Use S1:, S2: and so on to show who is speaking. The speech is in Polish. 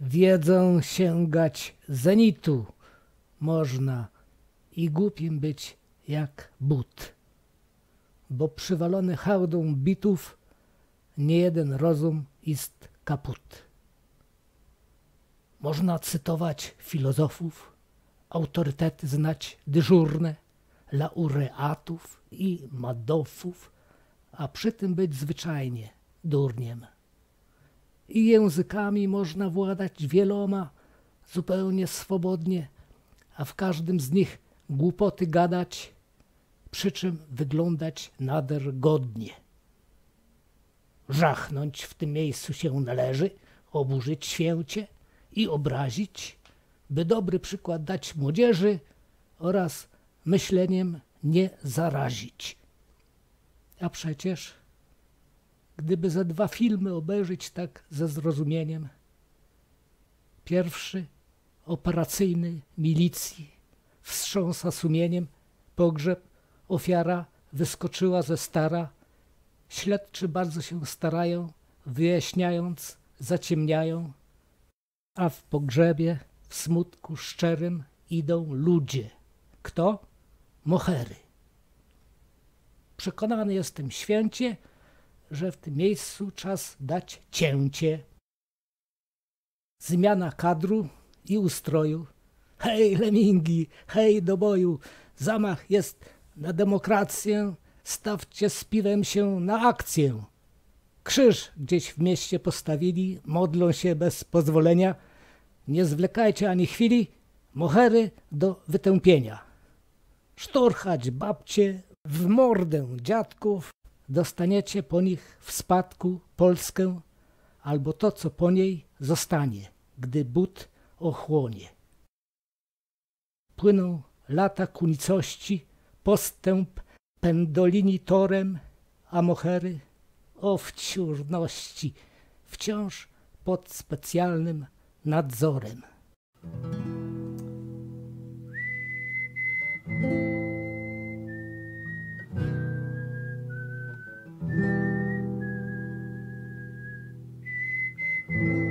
S1: Wiedzą sięgać zenitu można i głupim być jak but. Bo przywalony hałdą bitów nie jeden rozum ist kaput. Można cytować filozofów, autorytety znać dyżurne, laureatów i madofów, a przy tym być zwyczajnie durniem. I językami można władać wieloma zupełnie swobodnie, a w każdym z nich głupoty gadać, przy czym wyglądać nader godnie. Żachnąć w tym miejscu się należy, oburzyć święcie i obrazić, by dobry przykład dać młodzieży oraz myśleniem nie zarazić. A przecież, gdyby ze dwa filmy obejrzeć tak ze zrozumieniem, pierwszy operacyjny milicji wstrząsa sumieniem, pogrzeb, ofiara wyskoczyła ze stara, śledczy bardzo się starają, wyjaśniając, zaciemniają, a w pogrzebie, w smutku szczerym idą ludzie. Kto? Mohery. Przekonany jestem święcie, że w tym miejscu czas dać cięcie. Zmiana kadru i ustroju. Hej, lemingi, hej do boju, zamach jest na demokrację, stawcie z piwem się na akcję. Krzyż gdzieś w mieście postawili, modlą się bez pozwolenia. Nie zwlekajcie ani chwili, mohery do wytępienia. Sztorchać babcie w mordę dziadków, dostaniecie po nich w spadku Polskę albo to, co po niej zostanie, gdy but ochłonie. Płyną lata kunicości, postęp pendolini torem, a mohery o wciórności wciąż pod specjalnym nadzorem. Thank you.